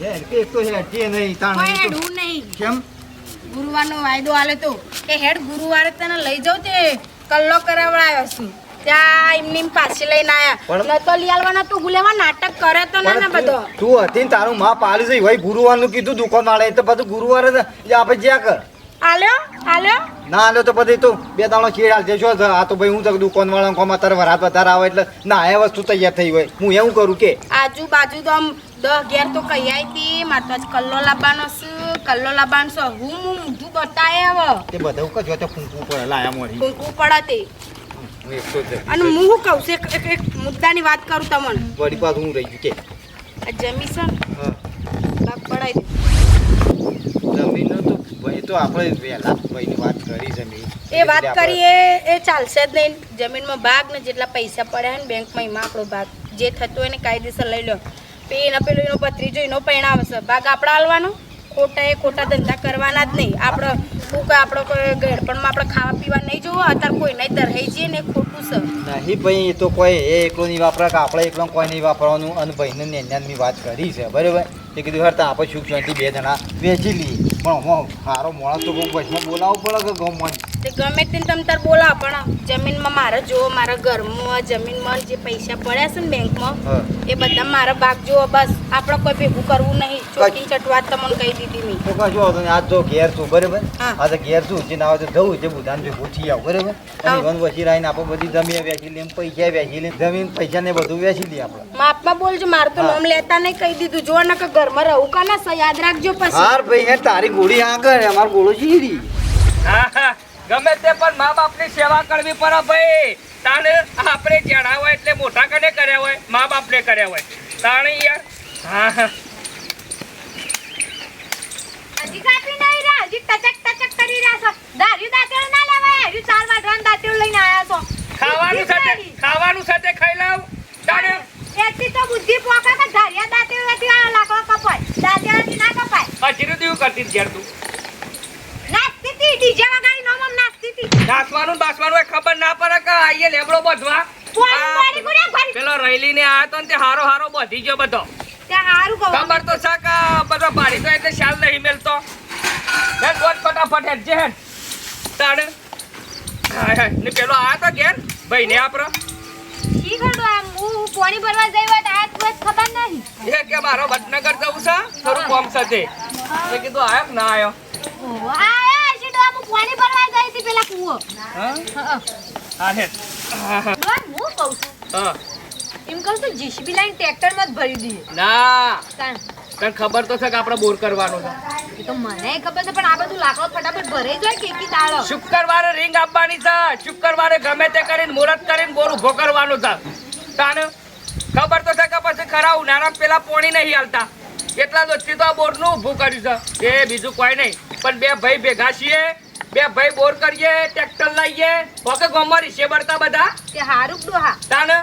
એક તો નહીં તાણ નહીં કેમ? ગુરુવારનો વાયદો આલે તો કે હેડ ગુરુવારે તને લઈ જાઉં તે કલ્લો કરાવડાયો છું. ત્યાં એમની એમ પાછી લઈને આયા. ન તો લિયાલવાના તું ગુલેમાં નાટક કરે તો ના ને બધો. તું- હતી ને તારું માં પાલી ભાઈ ગુરુવારનું કીધું દુકાન વાળા તો બધું ગુરુવારે જ આપણે જ્યાં કર. આલ્યો? આલ્યો? ના આલો તો પછી તો બે દાણો ખીર હાલ છે આ તો ભાઈ હું તો દુકાન વાળા કોમ અત્યારે વરાત વધારે આવે એટલે ના એ વસ્તુ તૈયાર થઈ હોય. હું એવું કરું કે આજુબાજુ તો આમ દસ ઘેર તો કહી આવી હતી મારે તો આજ કલ્લો લાવવાનો છે. કલ્લો લાવવાનો છે. હું હું ઊંધું બતાવે હવે. તે બધું કજો તો ફૂંકવું પડે લાયા મોરી. કૂકવું પડે તે. અને હું શું કહું છું? એક- એક મુદ્દાની વાત કરું તમને. વળી પાછું હું રહી ગયું કે આ જમી છે હા. ભાગ પડાવી તો આપણે વહેલા ભાઈની વાત કરી જમીન એ વાત કરીએ એ ચાલશે જ નહીં. જમીનમાં ભાગ ને જેટલા પૈસા પડ્યા ને બેંકમાં એમાં આપણો ભાગ. જે થતું હોય ને કાયદેસર લઈ લો. પેન પેલો એનો ભત્રીજો એનો પરિણામ આવશે. ભાગ આપણે હાલવાનો? ખોટા એ ખોટા ધંધા કરવાના જ નહીં. આપણે શું કે આપણો કોઈ ગળપણમાં આપણે ખાવા પીવા નહીં જોવો અત્યારે કોઈ નહીં દરહાઈ જઈએ ને ખોટું છે. નહીં ભાઈ એ તો કોઈ એ એકલો નહીં વાપરે કે આપણે એકલો કોઈ નહીં વાપરવાનું. અને ભાઈને નેન્યાની વાત કરી છે. બરાબર? એ કીધું હરતા આપણે સુખ શાંતિ બે જણા વેચી લઈએ. પણ સારો માણસ તો કોઈ બસમાં બોલાવવું પડે કે ગમમાં તે ગમે તેને તમે તાર બોલાવો પણ જમીનમાં મારે જોવો મારા ઘરમાં જમીનમાં જે પૈસા પડ્યા છે ને બેંકમાં એ બધા મારા ભાગ જોવો બસ. આપણે કોઈ ભેગું કરવું નહીં. ચોટી ચટવાત તમને કહી દીધી નહીં તો કશું વાંધો નહીં. આજ તો ઘેર છું બરાબર? હા. આ તો ઘેર છું જે ના આવે તો જવું છે બુધાન ભેગું પૂછી આવું બરાબર. અને વન વસી રાઈને આપણે બધી જમીન વેચી લઈએ પૈસા વેચી લઈએ જમીન પૈસા ને બધું વેચી લઈએ આપણે. માપમાં બોલજો મારે તો નામ લેતા નહીં કહી દીધું. જો ને કે ઘરમાં રહું કા ના યાદ રાખજો પછી. હાર ભાઈ હે તારી ગોળી આગળ અમાર ગોળો જીરી હા, હા. ગમે તે પણ મા બાપની સેવા કરવી પડે ભાઈ. તાણે આપણે જણા હોય એટલે મોટા કને કર્યા હોય? મા બાપને કર્યા હોય. તાણે યાર હા હા. હજી કાપી નહીં રહ્યા હજી ટચક ટચક કરી રહ્યા છો. દાર્યું દાતેળ ના લેવાય હજી ચાર વાટવાનું દાતેળ લઈને આવ્યા છો. ખાવાનું સાથે ખાવાનું સાથે ખાઈ લાવ. તાણે. એથી તો બુદ્ધિ પોકા કે ધારિયા નથી આ લાકડો કપાય. દાંતેડાથી ના કપાય. હજીનું દેવું કરતી ઘેર તું. નાસવાનું બાસવાનું ખબર ના પડે કે આઈએ લેબડો બધવા. પેલો રૈલી ને આયો તો ને તે હારો હારો બધી ગયો બધો. ખબર તો છે કે બધો પાડી તો એટલે શાલ નહીં મેલતો. હેડ ગોટ ફટાફટ હેડ જે હેડ. હાય ને પેલો આયો તો ઘેર. ભાઈ ને આપણો શી આમ હું પોણી ભરવા જઈ વાત આ તું ખબર નહીં. એ કે મારો વડનગર જવું છે? થોડું કોમ છે તે મેં કીધું આયો ના આયો? આયા તો હું પોણી ભરવા હતી પેલા કૂવો. હા? હા હા હેડ. હા, હા, ડોન હું કહું છું. હા. એમ કહું છું જીસીબી લાઈન ટ્રેક્ટરમાં જ ભરી દઈએ. ના. તને ખબર તો છે કે આપણે બોર કરવાનો છે. એ તો મને ખબર છે પણ આ બધું લાકડો ફટાફટ ભરાઈ જાય કે કી તાળો? શુક્રવારે રિંગ આપવાની છે. શુક્રવારે ગમે તે કરીને મુહૂર્ત કરીને બોર ઊભો કરવાનો છે. તાને ખબર તો છે કે પછી ખરા ઉનાળા પેલા પોણી નહીં હાલતા. એટલા દોસ્તી તો આ બોરનું ઊભું કર્યું છે. એ બીજું કોઈ નહીં. પણ બે ભાઈ ભેગા છીએ. બે ભાઈ બોર કરીએ ટ્રેક્ટર લઈએ ઓકે ગોમમાં છે બળતા બધા. કે હારું ડોહા તાને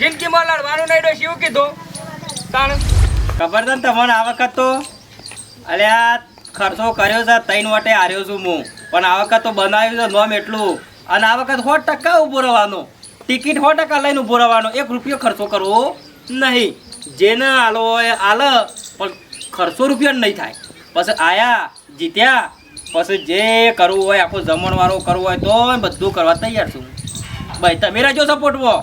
જિંદગીમાં લડવાનું નહીં ડોશી એવું કીધું? તાણ. ખબર છે ને તમને આ વખત તો? અલ્યા ખર્ચો કર્યો છે ત્રણ વટે હાર્યો છું હું. પણ આ વખત તો બનાવ્યું છે નોમ એટલું. અને આ વખત સો ટકા ઊભો રહેવાનો. ટિકિટ સો ટકા લઈને ઊભો રહેવાનો. એક રૂપિયો ખર્ચો કરવો નહીં. જેને આલો એ આલે. પણ ખર્ચો રૂપિયા નહીં થાય. પછી આયા જીત્યા પછી જે કરવું હોય આખું જમણવાળું કરવું હોય તો બધું કરવા તૈયાર છું. ભાઈ તમે રહેજો સપોર્ટમાં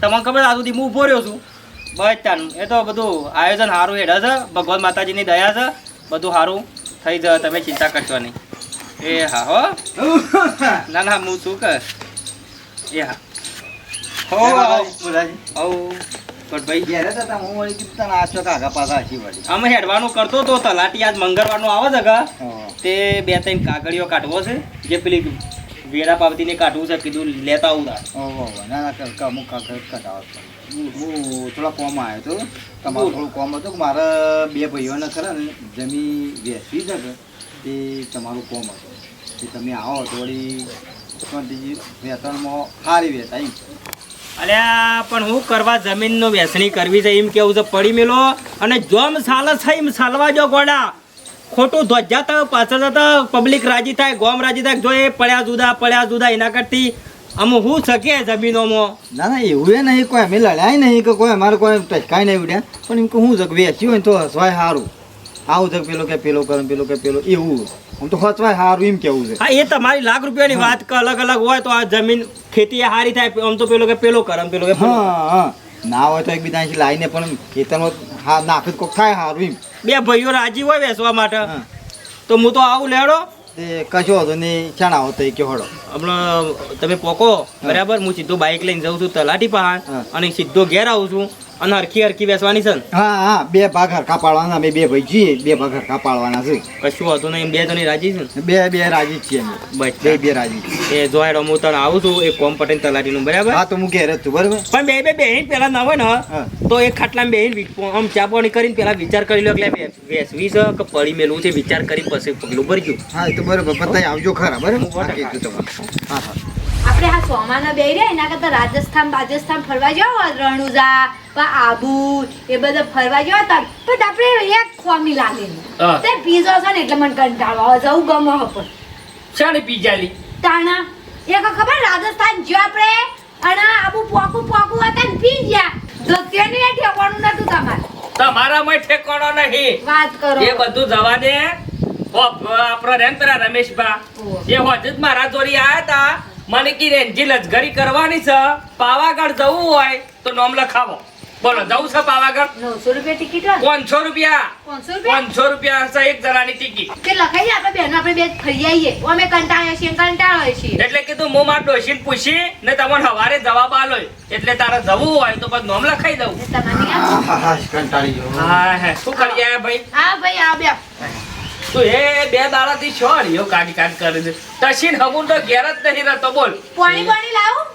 તમને ખબર આ સુધી હું ઊભો રહ્યો છું. ભાઈ તાનું એ તો બધું આયોજન સારું હેડે છે. ભગવાન માતાજીની દયા છે. બધું સારું થઈ જશે તમે ચિંતા કરશો નહીં. એ હા હો. ના ના હું શું કર? એ હા. હો આવ પણ ભાઈ ઘેરે તો હું વળી કીધું તને તો કાગા પાછા હસી વળી. અમે હેડવાનું કરતો તો તલાટી આજ મંગળવારનું આવે છે કે તે બે ત્રણ કાગળીઓ કાઢવો છે. જે પેલી વેરા પાવતીને કાઢવું છે કીધું લેતા આવું. ઓહો ના ના અમુક કાગળ કઢાવો હું થોડા કોમ આવ્યો હતો તમારું થોડું કોમ હતું કે મારા બે ભાઈઓને ખરા ને જમીન વેચવી છે કે તે તમારું કોમ હતું. તે તમે આવો તો વળી વેતનમાં સારી વેચાય. અલ્યા, પણ હું કરવા જમીનનો વેચણી કરવી છે એમ કેવું છે? પડી મેલો અને જોમ સાલ છે એમ સાલવા જો ગોડા. ખોટું ધ્વજા તો પાછળ જતા પબ્લિક રાજી થાય, ગોમ રાજી થાય, જો એ પડ્યા જુદા પડ્યા જુદા, એના કરતી આમ હું શકે જમીનોમાં? ના ના, એવું એ નહીં કોઈ, અમે લડાય નહીં કે કોઈ, અમારે કોઈ ટચકાય નહીં ઉડ્યા પણ એમ કે હું જગ વેચ્યું હોય તો હસવાય સારું આવું જગ પેલો કે પેલો કરે પેલો કે પેલો, એવું. આમ તો ખર્ચવાય સારું એમ કેવું છે. હા એ તમારી લાખ રૂપિયાની વાત અલગ અલગ હોય તો આ જમીન ખેતી સારી થાય આમ તો પેલો કે પેલો કરમ પેલો કે હા હા. ના હોય તો એકબીજાથી લાવીને પણ ખેતરમાં હા નાખે કોક થાય સારું એમ. બે ભાઈઓ રાજી હોય બેસવા માટે. તો હું તો આવું લેડો તે કશો હતો ને ચાણા હોતો કે હળો હમણાં તમે પોકો બરાબર? હું સીધો બાઇક લઈને જાઉં છું તલાટી પહાડ અને સીધો ઘેર આવું છું. અને હરખી હરખી બેસવાની છે ને? હા હા બે ભાગ હરખા પાડવાના અમે બે ભાઈ છીએ બે ભાગ હરખા પાડવાના છે. કશું હતું નહીં બે જણી રાજી છે ને? બે બે રાજી છીએ અમે. બસ બે બે રાજી એ જોયડો હું તને આવું છું એક કોમ પટેલ તલાટીનું બરાબર? હા તો હું ઘેર છું બરાબર? પણ બે બે બેહીન પેલા ના હોય ને તો એક ખાટલામાં બેહીન આમ ચા પાણી કરીને પેલા વિચાર કરી લો એટલે વેસવી છે કે પડી મેલું છે વિચાર કરી પછી પગલું ભરજો હા એ તો બરાબર પતાય આવજો ખરા બરાબર? હા હા. આપણે આ સોમાના બે રહ્યા એના કરતાં રાજસ્થાન રાજસ્થાન ફરવા જાઓ રણુજા પણ આબુ એ બધા ફરવા જાવ તાર પણ આપણે એક ખોમી લાગે તે પીઝો છે ને એટલે મને કંટાળો આવે જવું ગમો હપર છે ને પીજાલી? તાણા એક ખબર રાજસ્થાન જ્યો આપણે અને આબુ પોકું પોકું હતા ને પી ગયા. જો તેની ઠેકવાનું નતું તમારે. તમારામાં ઠેકાણો નહીં. વાત કરો. એ બધું જવા દે. આપણો રેમ પેલા રમેશભા એ હોજ જ મારા જોડી આયા તા. મને કી રેન્જી લજગરી કરવાની છે. પાવાગઢ જવું હોય તો નોમ લખાવો. બોલો જવું છે પાવાગઢ? નવસો રૂપિયા ટિકિટ પાંચસો રૂપિયા. પાંચસો રૂપિયા? હશે એક જણાની ટિકિટ. તે લખાઈ આપણે બેનો આપણે બે ફરી આવીએ અમે કંટાળ્યા છીએ કંટાળ્યા છીએ. એટલે કીધું હું માર ડોશીને પૂછી ને તમને હવારે જવાબ આલો. એટલે તારે જવું હોય તો પછી નોમ લખાઈ દઉં. ને તમારી આ- હા હા કંટાળી હા હે. શું કરી ભાઈ? હા ભાઈ આ બે તું એ બે દાડાથી છો હળીઓ કાઢી કાઢ કરે છે. તસીન હમું તો ઘેર જ નહીં રહેતો બોલ. પાણી પાણી લાવું.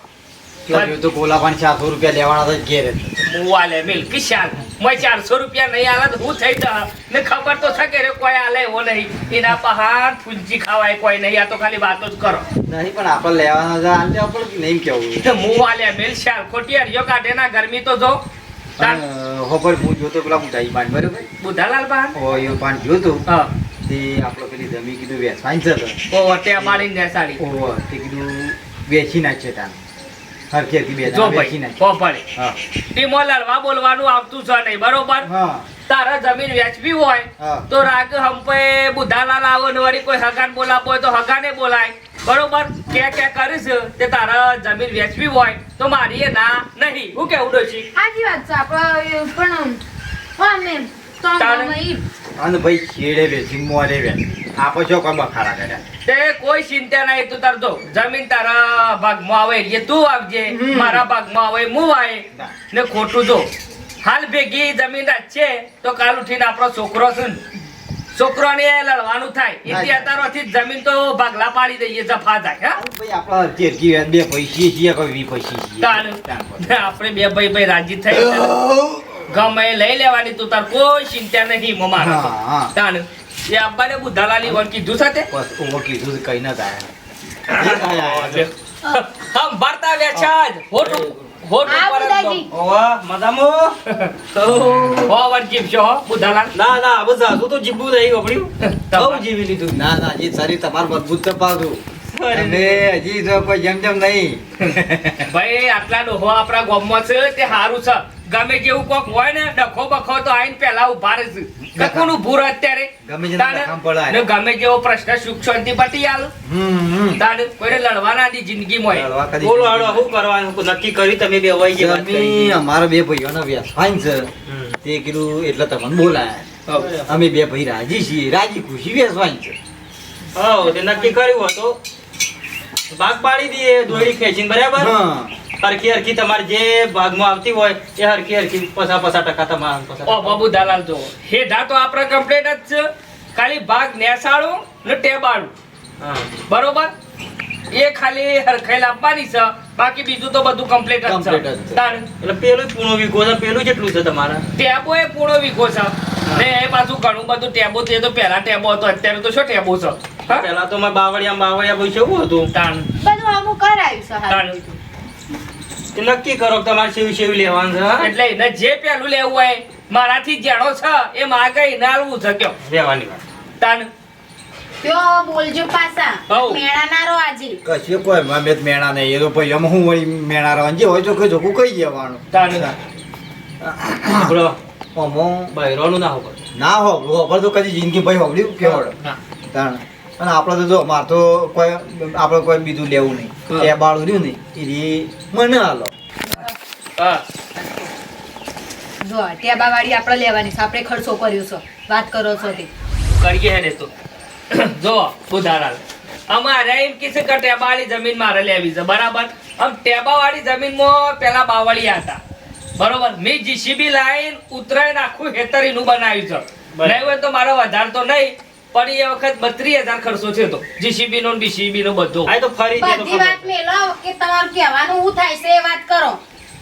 તો ગોલા પણ ચારસો રૂપિયા લેવાના હતા ઘેર જ. મુવાલે મિલ કિશાન મોય ચારસો રૂપિયા નહીં આલે તો હું થઈ જા ને ખબર તો છે કે રે કોઈ આલે એવો નહીં. એના પહાડ ફૂલજી ખાવાય કોઈ નહીં. આ તો ખાલી વાતો જ કરો. નહીં પણ આપણે લેવાના હતા આને આપણે નહીં કેવું. તો મુવાલે મિલ શાલ ખોટી હરિયો કાઢે ના ગરમી તો જો. તાર હું જોતો પેલા બુઢાઈ પાન બરોબર? બુધાલાલ બહાર ઓ યો પાન જોતો. હા. તે આપણે પેલી જમી કીધું વેચવાન છે. ઓ ત્યાં મારી ને ઓ તે કીધું વેચી નાખશે તાન. હરખી હરખી બે જો વેચી નાખશે કો પડે. હા. ટીમો લડવા બોલવાનું આવતું છે નહીં બરોબર? હા. તારા જમીન વેચવી હોય તો રાગ હંપે બુધાલાલ આવો ને વળી કોઈ હગાન બોલાવો હોય તો હગાને બોલાય. બરોબર? કે કે કરીશ તે તારા જમીન વેચવી હોય તો મારી એ ના નહીં. હું કેવું ડોશી? સાચી વાત છે આપણે પણ તો અને ભાઈ છેડે વેચી મોરે વેચી આપણે જો કોઈ બખાડા કર્યા. તે કોઈ ચિંતા નહીં તું તાર જમીન તારા ભાગમાં આવે એટલે તું આવજે. મારા ભાગમાં આવે હું આવે. ને. ખોટું જો. હાલ ભેગી જમીન છે તો કાલ ઉઠીને આપણો છોકરો છે ને છોકરોને લડવાનું થાય. એથી અત્યારથી જ જમીન તો ભાગલા પાડી દઈએ જફા થાય હા? ભાઈ આપણા હરખી બે પૈસી છીએ કોઈ વી પૈસી છીએ. આપણે બે ભાઈ ભાઈ રાજી થઈ ગમે લઈ લેવાની તું તાર કોઈ ચિંતા નહીં મમા તાન એ અબ્બાને બુધાલાલી વન કીધું સાથે? બસ ઓમો કઈ ના થાય. હમ ભરતા વેચાજ હોટ હોટ ઉપર જ ઓવા મદામો દમ. હો વર છો હો બુધાલાલ ના ના બુધા તું તો જીબુ નહીં ગબડ્યું બહુ જીવી લીધું. ના ના જી સારી તમાર મજબૂત તો પાડું અરે હજી તો કોઈ જેમ જેમ નહીં. ભાઈ આટલા ડોહો આપણા ગામમાં છે તે સારું છે. ગમે જેવું કોક હોય ને ડખો બખો તો આઈને પેલા ઊભા રહેશે. કે ભૂર અત્યારે ગમે ગમે જેવો પ્રશ્ન સુખ શાંતિ પતી આલ. તાને કોઈને લડવાના ની જિંદગી લડવા બોલો હાડો શું કરવાનું? નક્કી કરી તમે બે વહી જે અમારા બે ભાઈઓનો વ્યવસાય છે હમ. તે કીધું એટલે તમને બોલાયા. અમે બે ભાઈ રાજી છીએ રાજી ખુશી વેચવાની છે હા તે નક્કી કર્યું હતું. ભાગ પાડી દઈએ દોરી ખેંચીને બરાબર? હરકી હરખી તમારે જે ભાગમાં આવતી હોય એ હરકી હરકી પસા પસા ટકા તમારા પસા ઓ બાબુ દલાલ જો હેઠા તો આપણે કમ્પ્લીટ જ છે. ખાલી ભાગ નેસાળું ને ટેબાળું બરોબર? એ ખાલી હરખેલ આપવાની છે. બાકી બીજું તો બધું કમ્પ્લીટ જ છે. એટલે પેલું પૂણો વીઘો છે પેલું જેટલું છે તમારા? ટેબો એ પૂણો વીઘો છે. ને એ પાછું ઘણું બધું ટેબો છે તો પહેલા ટેબો હતો અત્યારે તો શું ટેબો છે? પેલા તો મેં બાવળિયા બાવળિયા બધું કેવું હતું? તાણ. બધું અમુક કરાયું છે. તાણ. નક્કી કરો તમારે શિવ શિવ લેવાનું છે એટલે એને જે પેલું લેવું હોય મારાથી જેણો છે એ મારે કઈ ના આવવું છે કયો? લેવાની વાત. તાણ. ત્યો બોલજો રો આજે. કશું કોઈ મમેત મેણા નહીં. એ તો ભાઈ એમ હું મેળા મેણા રવાન જે હોય તો કઈ જોકું કઈ જવાનું તાને આપણો અમો બૈરોનું ના હોબર ના હો ખબર તો કદી જિંદગી ભાઈ હોવડ્યું કેવડ તાણ. અને આપણે તો જો માર તો કોઈ આપણે કોઈ બીજું લેવું નહીં. એ બાળું રહ્યું ને એ મને હાલો. જો ટેબા વાળી આપણે લેવાની છે. આપણે ખર્ચો કર્યો છે. વાત કરો છો તે. કરીએ હે ને તો. જો બુધારાલ અમારે એમ કિસે કે ટેબાવાળી જમીન મારે લેવી છે. બરાબર? આમ ટેબા વાળી જમીનમાં પેલા બાવળિયા હતા. બરોબર? મેં જીસીબી લાઈન ઉતરાયણ આખું હેતરીનું બનાવ્યું છે. નહીં હોય તો મારો વધાર તો નહીં પણ એ વખત બત્રીસ હજાર ખર્ચો છે તો જીસીબી નો બીસીબી નો બધો. આ તો ફરી બધી વાત. મેલો કે તમારું કહેવાનું હું થાય છે એ વાત કરો.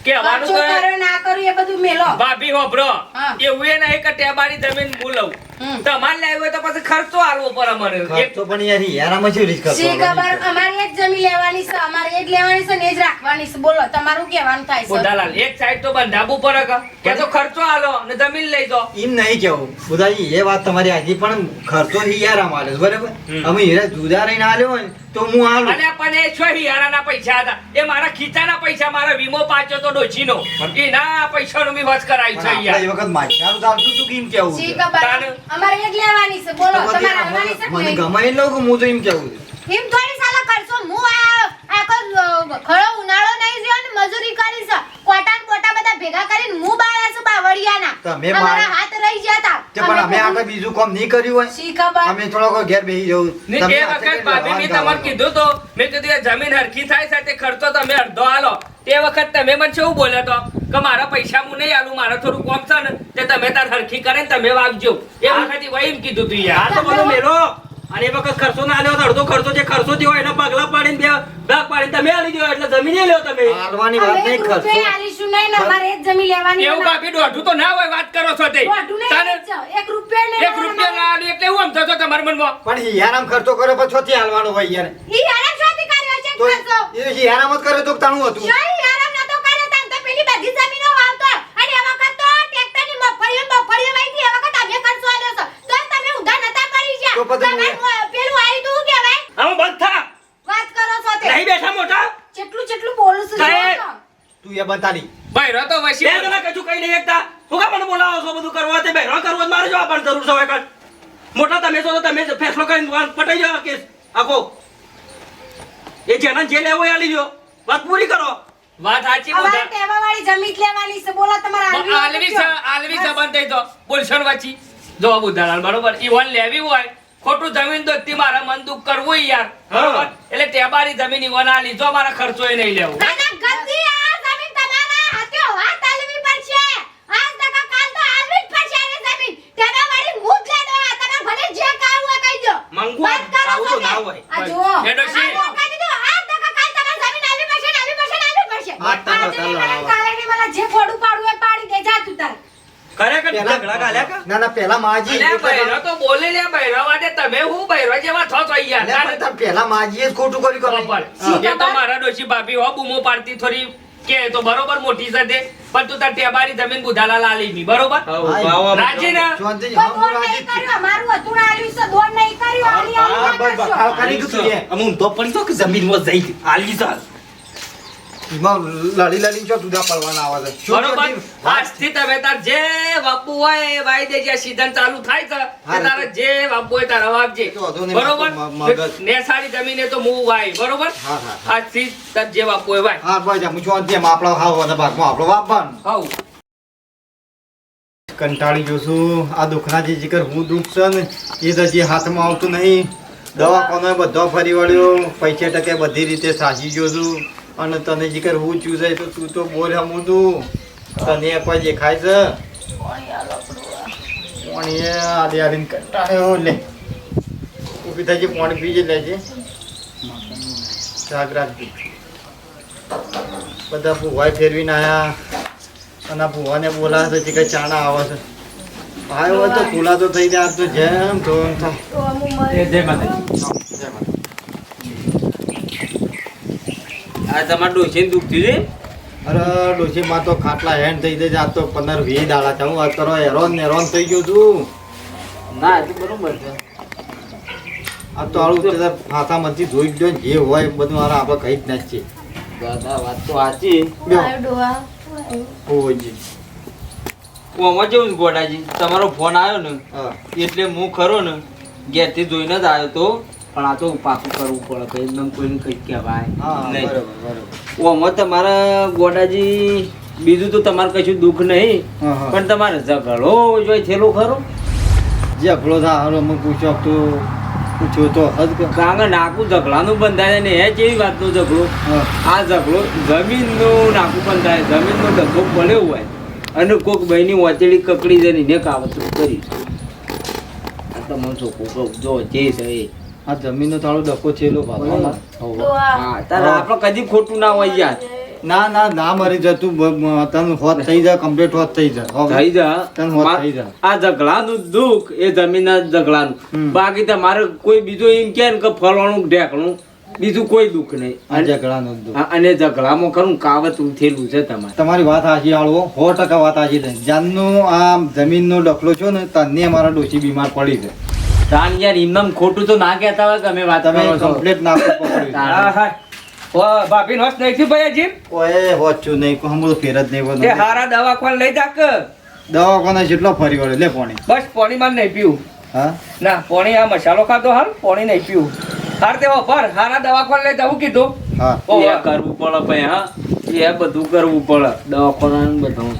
કહેવાનું તો ના કર્યો એ બધું મેલો. ભાભી હોભરો. હા. એવું એ નહીં કે ટેબારી જમીન લઉં. તમારે લેવું હોય તો પછી ખર્ચો આલવો પડે અમારે. એક ખર્ચો પણ યાર યારામાં શું રીત કરતો શી ખબર અમારે એક જમીન લેવાની છે અમારે એ જ લેવાની છે ને એ જ રાખવાની છે. બોલો તમારું કહેવાનું થાય છે. બોધાલાલ એક સાઈડ તો બંધ પડે કે કે તો ખર્ચો આલો ને જમીન લઈ જો એમ નહીં કેવું. બુધાજી એ વાત તમારી આજે પણ ખર્ચો યાર અમારે બરાબર? અમે હીરા જુદા રહીને આલ્યો હોય ને તો હું આલું અને પણ એ છો હિયારાના પૈસા હતા. એ મારા ખીચાના પૈસા મારા વીમો પાછો તો ડોચીનો એ ના પૈસાનો વચ કરાયું કરાય છે આપણે એ યાર વખત માઇસાનું ચાલતું તું કેમ કેવું છે? અમારે એક લેવાની છે. બોલો તમારે આવવાની છે મને ગમે ન કે હું તો એમ કેવું છું. એમ થોડી સાલા કરશો? હું આ આખો ઉનાળો નહીં જ્યો ને મજૂરી કરીશ. કોટાન કોટા બોટા બધા ભેગા કરીને હું બાળા છું બાવળિયાના. તમે મારા હાથ રહી ગયા તા. પણ અમે આગળ બીજું કામ નહીં કર્યું હોય. શી ખબર? અમે થોડો ઘેર બેહી જવું ને એ વખત ભાભી મેં લડવાનું કીધું તો મેં કીધું જમીન હરખી થાય સાથે તે ખર્ચો તમે અડધો આલો. તે વખત તમે મને શું બોલ્યો તો? કે મારા પૈસા હું નહીં આલું મારે થોડું કોમ છે ને તે તમે તાર હરખી કરે ને તમે વાગજો. એ વખત વહી કીધું તું આ યાર તો બધો મેલો. અને એ વખત ખર્ચો ના આલ્યો અડધો ખર્ચો જે ખર્ચો થયો હોય એના પગલા પાડીને બે ભાગ પાડીને તમે આલી દો એટલે જમીને લેવો તમે. હાલવાની વાત નહીં ખર્ચો. આલીશું નહીં અમારે જ જમી લેવાની એવું બાકી દોઢું તો ના હોય વાત કરો છો તે. તાને રૂપિયા નહીં એક રૂપિયા ના આલી એટલે હું આમ થતો તમાર મનમાં? પણ હિયારામ ખર્ચો કર્યો પછી છોથી હાલવાનો હોય યાર? હિયારામ શોધી કર્યો છે ખર્ચો? એ હિયારામ જ કર્યો તો તાણું હતું? હિયારામ ના તો કર્યો તાન તો પેલી બધી જમીનો વાવતો. અને એ વખત તો ટ્રેક્ટરની મફળીઓ મફળીઓ વાઈથી એ વખત અમે ખર્ચો આલ્યો છે તો તમે કરી તો પછી પેલું આવી તું કહેવાય આમાં બંધ થા. વાત કરો છો તે. નહીં બેઠા મોટા. જેટલું જેટલું બોલું છું તો. તું એ બતાડી ભાઈ તો બે વસી જણા કશું કઈ નહીં એકતા. હું કામ મને બોલાવો છો બધું કરવા? તે બહેરો કરવો મારે જો પણ જરૂર છે કાંઈ. મોટા તમે છો તો તમે ફેસલો કરીને વાત પટાઈ જાવ કેસ. આખો. એ જેના જે લેવો એ આલી દો વાત પૂરી કરો. વાત સાચી બોલ બોધા ટેબાવાળી જમીન લેવાની છે. બોલો તમારા આલવી આલવી છે આલવી છે દઈ દો બોલશન વાચી જો બુધાલાલ બરોબર. ઈવન લેવી હોય. ખોટું જમીન દોસ્તી મારા મન દુઃખ કરવું યાર. એટલે ટેબારી જમીન ઈવન લીધો મારા ખર્ચો નહીં લેવો. જે ફોડું પાડવું એ પાડી દે જા તું તાર. ખરેખર ઝઘડા ગાલ્યા કા? ના ના પેલા માજી. અલ્યા બૈરો તો બોલે લે બૈરો વાતે તમે હું બૈરો જેવા થો છો યાર અલ્યા પેલા માજીએ ખોટું કર્યું કે બરોબર. એ તો મારા ડોશી ભાભી હો બૂમો પાડતી થોડી કે તો બરોબર મોટી સાથે પણ તું તાર ટેબારી જમીન બુધાલા લાલી ની બરોબર. રાજી ને? શાંતિ કોઈ હા, હું દોડ રાજી નહીં જ છું. કર્યું અમારું હતું આલ્યું છે દોડ નહીં કર્યું આલી આલી ના બસ, બસ, કરી દીધું છે. અમે ઊંધો પડી તો કે જમીનમાં જઈ આલી એમાં લડી લડી છો જુદા પડવાના આવે છે. બરોબર? આજથી તમે તાર જે વાપુ હોય એ વાઈ દેજે સીઝન ચાલુ થાય છે. તારે જે વાપુ હોય તારે વાપજે તો વાંધો નહીં, બરોબર? નેસારી જમીને તો હું વાય બરોબર? હા, હા, હા. આજથી તાર જે વાપુ હોય વાય. હા બસ હું શાંતિ એમ આપણો હાવ અને ભાગમાં આપણો વાપવાનું હાઉ કંટાળી જોશું આ દુઃખના જે જીકર હું દુઃખ છે ને એ તો જે હાથમાં આવતું નહીં. દવાખાનો બધો ફરી વળ્યો. પૈસે ટકે બધી રીતે સાચી ગયો છું. અને તને જીકર હું ચૂસે તો તું તો બોલ હમું તું. તને કોઈ દેખાય છે? પાણી એ આડી આડીને કંટાળ્યો લે. ઊભી થાય પાણી પીજે લેજે જાગ રાખજે બધા ભૂવાય ફેરવીને આવ્યા અને ભૂવાને બોલાવે તો જીકર ચાણા આવે છે. આવ્યો તો ખુલા તો થઈ જાય તો જેમ તો એમ થાય જય માતા જય માતા. આ તમારે ડોશીને દુઃખ થયું છે? અરે ડોસીમાં તો ખાટલા હેન્ડ થઈ જાય આ તો પંદર વીસ દાડા છે. હું અત્યારે કરો હેરોન ને હેરોન થઈ ગયો છું. ના એ બરોબર છે. આ તો આળું તે ફાંસામાંથી જોઈ જ લ્યો જે હોય બધું મારા આપણે કઈ જ ના છે દાદા વાત તો સાચી. ઓજી કોમાં જેવું ગોડાજી? તમારો ફોન આવ્યો ને? એટલે હું ખરો ને ઘેરથી જોઈને જ આવ્યો તો. પણ આ તો પાકું કરવું પડે ભાઈ એમને કોઈને કંઈ કહેવાય. ઓમાં તમારા ગોડાજી બીજું તો તમારે કશું દુઃખ નહીં પણ તમારે ઝઘડો જોઈ થયેલો ખરો? ઝઘડો થાય થા હારો અમે પૂછો તો પૂછ્યો તો હદ કારણ નાકું ઝઘડાનું બંધાય ને એ જેવી વાતનો ઝઘડો? આ ઝઘડો જમીનનું નાકું બંધાય જમીનનો ડબ્બો પડ્યો હોય અને કોક ભાઈની વચેલી કકડી જઈને ને કાવતરું કરી આ તમને ચોખ્ખું જો જે છે એ. આ જમીનનો તાળો ડખો છે એલો બાપા. ડોહા તારે આપણે કદી ખોટું ના હોય યાર. ના ના ના મરી જતું તને હોત થઈ જાય કમ્પ્લીટ હોત થઈ જાય થઈ જા. તન હોત થઈ જાય. આ ઝઘડાનું દુઃખ એ જમીનના ઝઘડાનું. બાકી તમારે કોઈ બીજું એમ કે ને કે ફળવાનું ઢેકણું બીજું કોઈ દુઃખ નહીં. આ ઝઘડાનો જ દુઃખ. અને ઝઘડામાં ખરું કાવત ઉઠેલું છે તમારે. તમારી વાત આજી આળવો સો ટકા વાત છે. જ્યાંનો આ જમીનનો ડખલો છો ને તને મારા ડોશી બીમાર પડી છે. તાન યાર ઇમમ ખોટું તો ના કહેતા હોય તમે વાત તમે કરો છો. કમ્પ્લીટ હા હા. ભાભી નોસ નહીં થયું ભાઈ જીમ ઓએ હોચ્યું નહીં કો હમળો ફેર જ નહીં તે. હારા દવાખાને લઈ જાક. દવાખાને જેટલો ફરી વળે લે પાણી. બસ પાણી માં નહીં પીવું. હા? ના પાણી આ મસાલો ખાધો હાલ પાણી નહીં પીવું. હાર તેવો પર હારા દવાખાને લઈ જાવું કીધું. હા. એ કરવું પડે ભાઈ હા. એ બધું કરવું પડે. દવાખાના બધું.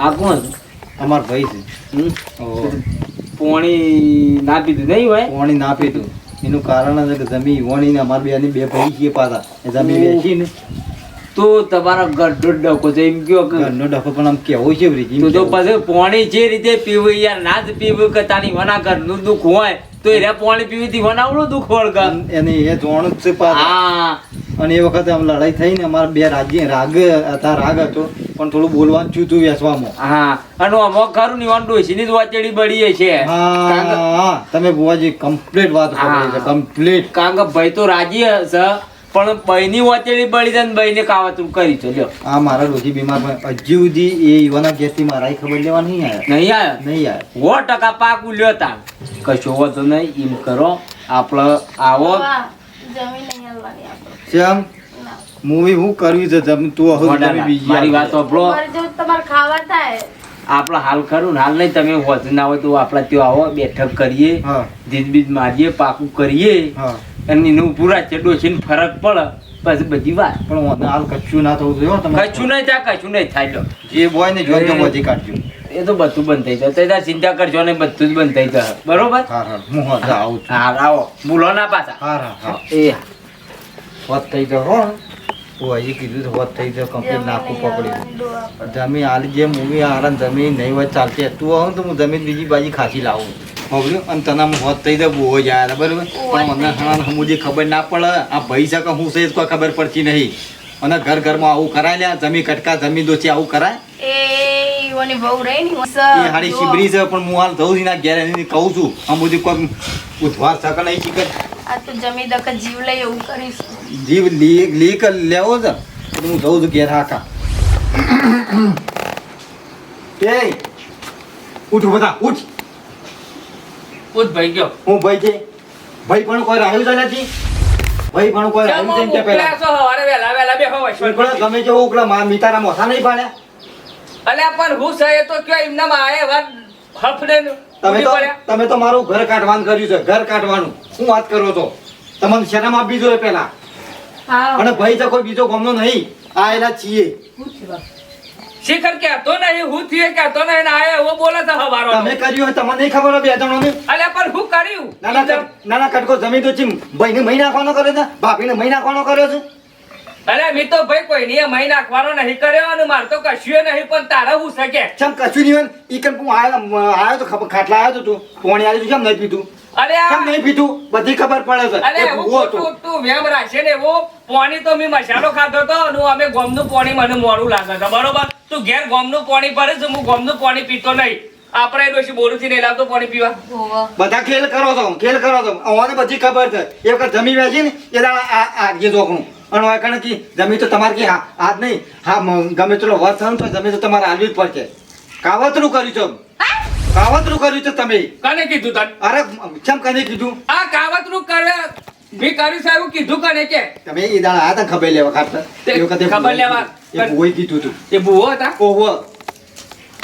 આ કોણ? અમાર ભાઈ છે. હમ? પોણી ના પીધું નહીં હોય? પોણી ના પીધું. એનું કારણ છે કે જમી વણી ને અમાર બેની બે ભાઈ છીએ પાછા. એ જમી વેચી ને. તો તમારા ગઢો ડકો છે એમ કયો ઘરનો ડખો પણ આમ કેવો છે તો પછી પોણી જે રીતે પીવું યાર ના જ પીવું કે તારી વના ઘરનું દુઃખ હોય તો એ પાણી પીવી થી વનાવડું દુઃખ વળગા. એને એ જોણું જ છે હા. અને એ વખતે આમ લડાઈ થઈ ને અમારા બે રાજ્ય રાગ હતા રાગ હતો પણ થોડું બોલવાનું છું તું વેસવામાં હા. અને આમાં ખરું ની વાંધો છે. ની જ વાચેડી બળી છે. હા તમે બુવાજી કમ્પ્લીટ વાત છે. કમ્પ્લીટ કારણ કે ભાઈ તો રાજી હશે. પણ ભાઈની વચેલી બળી જાય ને કાવતરું કરી છે લ્યો. આ મારા રોજી બીમાર પણ હજી સુધી એ યુવાના ગેસથી મારા ખબર લેવા નહીં આવ્યા નહીં આવ્યા નહીં આવ્યા સો ટકા પાક ઉલ્યો તા. કશો વાંધો નહીં એમ કરો. આપણે આવો. શ્યામ મૂવી હું કરવી છે? તમે તું હવે મારી વાત. સાંભળો. તમારે ખાવા થાય. આપણે હાલ ખરું ને હાલ નહીં તમે હોત ના હોય તો આપણે ત્યાં આવો બેઠક કરીએ જીત બીજ મારીએ પાકું કરીએ. હા. અને એનું પૂરા છે ને ફરક પડે. પછી બધી વાત. પણ હું હાલ કચ્છું ના થવું જોઈએ તમે કચ્છું નહીં થાય કચ્છું નહીં થાય લો. જે બોય ને જોઈ તો બધી કાઢજો. એ તો બધું બંધ થઈ જાય ત્યાં ચિંતા કરજો ને બધું જ બંધ થઈ જશે. બરોબર? હા હા હું હા આવું છું. હા આવો. ભૂલો ના પાછા. હા હા હા એ. વાત થઈ જાય હો. હજી કીધું તો હોત થઈ જાવ કમ્પ્લીટ જમીન નાખું પકડ્યું. જમીન હાલ જે મૂવી આરામ જમીન નહીં હોય ચાલતી તું આવું તો હું જમીન બીજી બાજી ખાસી લાવું. ખબર અને તને આમ હોત થઈ જાય બહુ યાર બરાબર? પણ મને હણાં હમુજી ખબર ના પડે આ ભાઈ શકે હું છે કોઈ ખબર પડતી નહીં. અને ઘર ઘરમાં આવું કરાય લ્યા જમી કટકા જમી દોચી આવું કરાય? એ ને શિબરી છે પણ હું હાલ જઉં છું એના ઘેર એને કહું છું. આમ બધી કોઈ ઉધવાર શકે નહીં શીખે આ તો જમી દક જીવ લઈ એવું કરીશું. જીવ લીક લીક લેવો છે. તો હું જઉં છું ઘેર હાકા. એ ઉઠ બધા ઉઠ. પૂછ ભાઈ ગયો. હું ભાઈ છે? ભાઈ પણ કોઈ રહ્યું છે નથી? ભાઈ પણ કોઈ રહ્યું છે પેલા? છો? હવારે વેલા વેલા બેહો ઉકળા પણ ગમે જો ઉકલા મા મિતારા મોસા નહીં પાડ્યા અલ્યા પણ હું સહે એ તો કયો એમનામાં આયે વાત હફડે તમે તો તમે તો મારું ઘર કાઢવાનું કર્યું છે ઘર કાઢવાનું. શું વાત કરો તો તમને શરમ આપી જોઈએ પેલા. હા. અને ભાઈ તો કોઈ બીજો ગમનો નહીં. આયેલા એના છીએ. શિખર કહેતો નહીં હું થયે કહેતો નહીં આયો આયે એવો બોલે છે હવારો તમે કર્યું હોય તમને નહીં ખબર બે જણોને? અલ્યા પણ હું કર્યું? નાના નાના કટકો જમી તો ચીમ. ભાઈને મહી નાખવાનો કર્યો છે? ભાભીને મહી નાખવાનો કર્યો છે? અલ્યા મી તો ભાઈ કોઈ ની મહી નાખવાનો નહીં કર્યો અને મારે તો કશું નહીં પણ તારે હું શકે ચમ કશું નહીં ઈ કન હું આયો આયો તો ખબર ખાટલા આયો તો તું. પોણી આવ્યું કેમ નહીં પીતું અલ્યા કેમ નહીં પીધું? બધી ખબર પડે છે. અરે હું તું હતો. તું વેમ રાખશે ને એવું. પાણી તો મેં મસાલો ખાધો તો અને અમે ગોમનું પોણી મને મોડું લાગે છે. બરોબર? તું ઘેર ગોમનું પોણી પડે છે હું ગોમનું પાણી પીતો નહીં. આપણે ડોશી નહીં લાવતો પોણી પીવા. બધા ખેલ કરો છો ખેલ કરો છો. અમને બધી ખબર છે. એ વખત જમી વેચી ને એ આ આ જે જોખણું. અને કણ કી જમી તો તમારે કે હા હાથ નહીં. હા ગમે તેટલો વર્ષ થયો ને તો જમી તો તમારે હાલવી જ પડશે. કાવતરું કર્યું છે? કાવતરું કર્યું છે તમે? કને કીધું તને? અરે કેમ કને કીધું? આ કાવતરું કરે મેં કર્યું છે એવું કીધું કને કે? તમે એ દાડા આયા તા ખબર લેવા ખાતર? તે વખતે ખબર લેવા. એ ભુવોએ કીધું તું. એ ભૂવો હતા? ઓહો.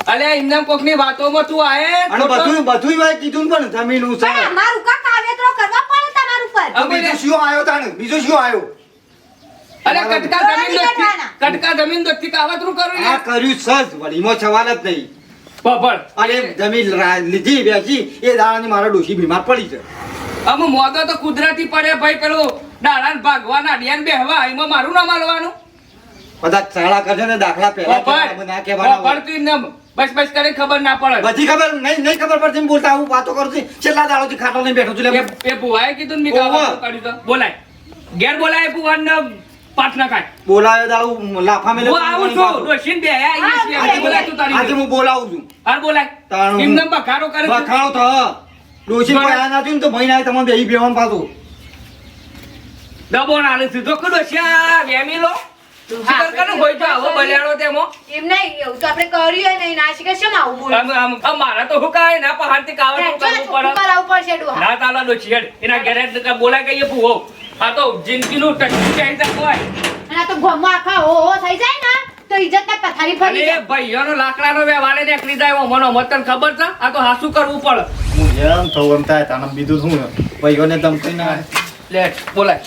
અલે એમના કોકની વાતોમાં તું આયે? અને બધું બધું વાય કીધું પણ જમીન છે પણ અમારું કા કાવ્યત્રો કરવા પડે તમારું પર તો બીજું શું આયો તાણ? બીજું શું આયો? અલે કટકા જમીન નથી દોસ્તી કટકા જમીન દોસ્તી કાવતરું કરું આ કર્યું સજ વળીમો સવાલ જ નહીં. બબડ અને જમીન લીધી બેસી એ દાડાની મારા ડોશી બીમાર પડી છે. આમ મોદો તો કુદરતી પડે ભાઈ પેલું દાડા ભાગવાના અડિયાન બેહવા એમાં મારું ના માલવાનું? બધા ચાળા કરજો ને દાખલા પહેલા ના કહેવાના હોય. બબડ બસ બસ કરીને ખબર ના પડે. બધી ખબર? નહીં નહીં ખબર પડતી બોલતા હું વાતો કરું છું. છેલ્લા દાડોથી ખાટો લઈને બેઠો છું. એ- ભુવાએ કીધું ને મેં બોલાય. ઘેર બોલાય ભુવાને પાઠ ના ખાય. બોલાયો દાડો લાફા મેલે હું આવું છું. ડોશીને બે આયા આજે બોલાય તું તારી આજે હું બોલાવું છું. હાર બોલાય. તાણું. એમને બખાડો કરે બખાડો તો હ. ડોશી આ ના તો ભાઈ ના તમે બેહી બેવાનું પાછું. ડબો આલે સીધો કડો શ્યા વેમી લો. શિકાર કરે હોય તો આવો બલિયાળો તેમાં. એમ નહીં એવું તો આપણે કર્યું નહીં. ના શીખે શેમ આવું બોલ? આમ આમ આમ મારા તો હું કાંઈ ના પહાડથી કાવડ કરવું પડે. ના તાલા લો એના ઘરે જ બોલાય કહીએ ભૂવો. આ તો જિંદગીનું ટચી જાય શકતો હોય અને આ તો ગોમાં આખા હો હો થઈ જાય ને તો ઇજ્જત ના પથારી ફરી જાય. ભાઈઓનો લાકડાનો વ્યવહારે નીકળી જાય એવો મનો મતન ખબર છે? આ તો હાસુ કરવું પડે. હું જેમ થવું એમ થાય તાને બીજું શું ભાઈઓને તમ કઈ ના લે બોલાય.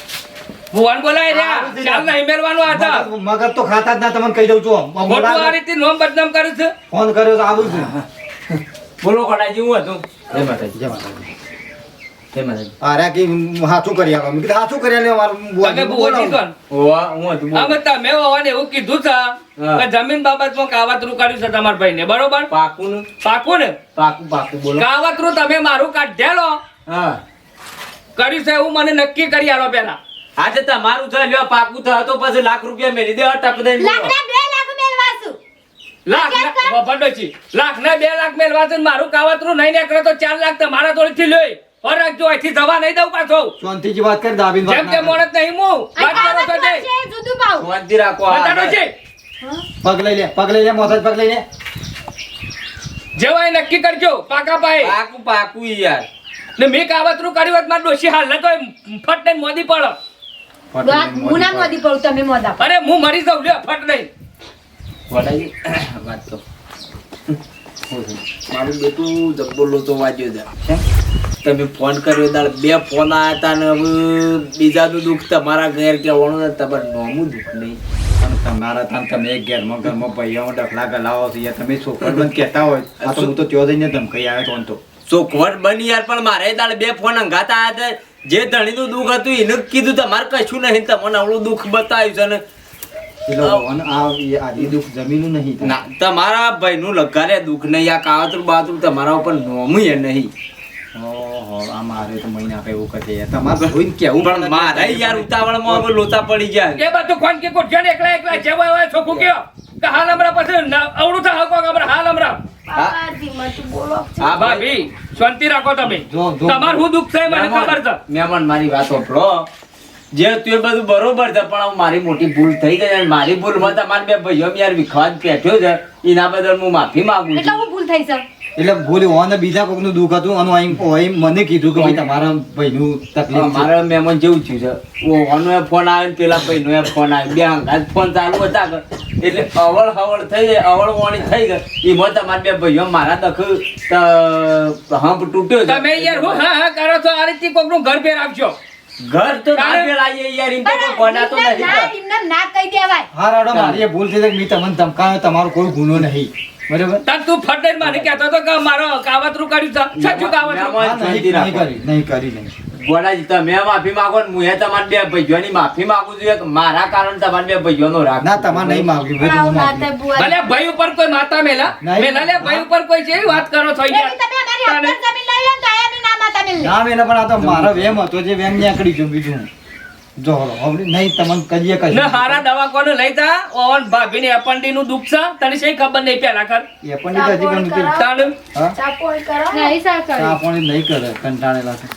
ભુવાન બોલાય રે. ચાલ નહીં મેળવાનું આ તો. મગજ- મગજ તો ખાતા જ ના તમને કહી દઉં છું મોટું આ રીતે નોમ બદનામ કરે છે? ફોન કર્યો તો આવું છું. બોલો કડાજી હું હતું? જય માતાજી જય માતાજી. અરે કે હાથું કરી આલો. કીધું હાથું કરી આલે મારું તમે બુઆજી તો ઓવા હું હતું અમે તમે હોવાને એવું કીધું છે કે જમીન બાબતમાં કાવતરું કર્યું છે તમારા ભાઈને. બરોબર? પાકું ને? પાકું ને? પાકું પાકું બોલો. કાવતરું તમે મારું કાઢેલો હા. કર્યું છે એવું મને નક્કી કરી આલો પેલા આજે તમારું છે લ્યો પાકું થયો તો પછી લાખ રૂપિયા મેલી દે ટપ દે બોલો. લાકડા બે લાખ મેળવાશું લાખ લાખ ના બે લાખ મેળવા છે મારું કાવતરું નહીં નીકળે તો ચાર લાખ તમારા તોડથી લ્યો ઓર રાખજો અહીંથી જવા નહીં દઉં પાછો. શાંતિથી વાત કર દાબીન જેમ ના કે કર. નહીં મુ વાત કરો તો તે. જુદું શાંતિ રાખો આ બતાડો છે. પગ લઈ લે પગ લઈ લે મોસાજ પગ લઈ લે. જેવાય નક્કી કરજો પાકા પાયે. પાકું પાકું યાર. ને મેં કાવતરું કર્યું હોત માર ડોશી હાલ તો ફટ ને મોદી પડો. હું ના મોદી પડું તમે મોદા અરે હું મરી જાઉં લ્યો ફટ નહીં. વાત તો. મારું બેટું જબ્બો તો વાંચ્યો છે. તમે ફોન કર્યો દાળ બે ફોન આવ્યા હતા ને હવે બીજાનું દુઃખ તમારા ઘેર કહેવાનું તમારે નોમું દુઃખ નહીં. અને તમારા તાન તમે એક ઘેરમાં ઘરમાં ભાઈઓમાં ડખલા ગલાવો છો. યાર તમે છોકરા બંધ કહેતા હોય. આ તો હું તો ત્યાં જઈને ધમકાઈ આવ્યો તો તો. ચોખવટ બની યાર પણ મારે દાળ બે ફોન અંગાતા હતા જે ધણીનું દુઃખ હતું એને કીધું. તમારે કશું નહીં. તમને આવડું દુઃખ બતાવ્યું છે ને. પેલો ભાઈ નું લગાડે દુઃખ જમીનું નહીં ના તમારા ભાઈનું લગારે દુઃખ નહીં આ કાવતરું બાતરું તમારા ઉપર નોમું એ નહીં. મારે તો મહિના આપે એવું કહે તમારે જોઈને કેવું પણ મારે યાર ઉતાવળમાં હવે લોચા પડી ગયા. એ બધું કોણ કે કોણ? જણ એકલા એકલા જેવા હોય છોકું કયો? કે હાલ હમણાં પછી અવડું થાય હકો હમણાં હાલ હમણાં? હા ભાભી શાંતિ રાખો તમે. તમારું શું દુઃખ છે મને ખબર છે. મહેમાન મારી વાત સાંભળો. જે તું એ બધું બરોબર છે પણ મારી મોટી ભૂલ થઈ ગઈ અને મારી ભૂલમાં તમારે બે ભાઈઓ યાર વિખવાદ બેઠ્યો છે એના બદલ હું માફી માંગુ એટલે હું ભૂલ થઈ સર. એટલે ભૂલ ઓને બીજા કોકનું દુઃખ હતું અને અહીં અહીં મને કીધું કે ભાઈ તમારા ભાઈનું તકલીફ મારા મહેમાન જેવું થયું છે. ઓનો એ ફોન આવ્યો ને પેલા ભાઈનો એ ફોન આવ્યો. બે અંગાત ફોન ચાલુ હતા. એટલે અવળ હવળ થઈ જાય અવળ વણી થઈ ગઈ. એમાં તમારા બે ભાઈઓ મારા દખ હંપ તૂટ્યો તમે યાર હું હા હા કરો છો. આ રીતે કોકનું ઘર બેર આપજો. ઘર તો ના પેલાઈએ યાર એમ તો કોના તો નથી ના. ના કહી દેવાય. હા રાડો મારી ભૂલ થઈ કે મેં તમને ધમકાયો તમારો કોઈ ગુનો નહીં. બરાબર? તાર તું ફટ મારે મને કહેતો તો કે મારો કાવતરું કર્યું છે. સાચું કાવતરું? નહીં. કરી નહીં કરી નહીં ગોડાજી તમે માફી માંગો ને હું એ તમારા બે ભાઈઓની માફી માંગુ છું. મારા કારણ તમારે બે ભાઈઓનો રાખ ના તમારે નહીં માગવી ભલે ભાઈ ઉપર કોઈ માતા મેલા મેલા લે ભાઈ ઉપર કોઈ છે વાત કરો છો ગયા તમે અમારી તને- જમીન લઈ લો તો આયા બી ના માતા મિલને. ના મેં પણ આ તો મારો વેમ હતો જે વેમ નીકળી ગયો બીજું. જો હવે નહીં તમને કહીએ કશું ને હારા દવાખાને લઈ જા ઓન ભાભીને એપન્ડી નું દુઃખ છે તને શી ખબર નહીં પેલા કર હજી પણ તાણ નહીં કરે કંટાળેલા છે.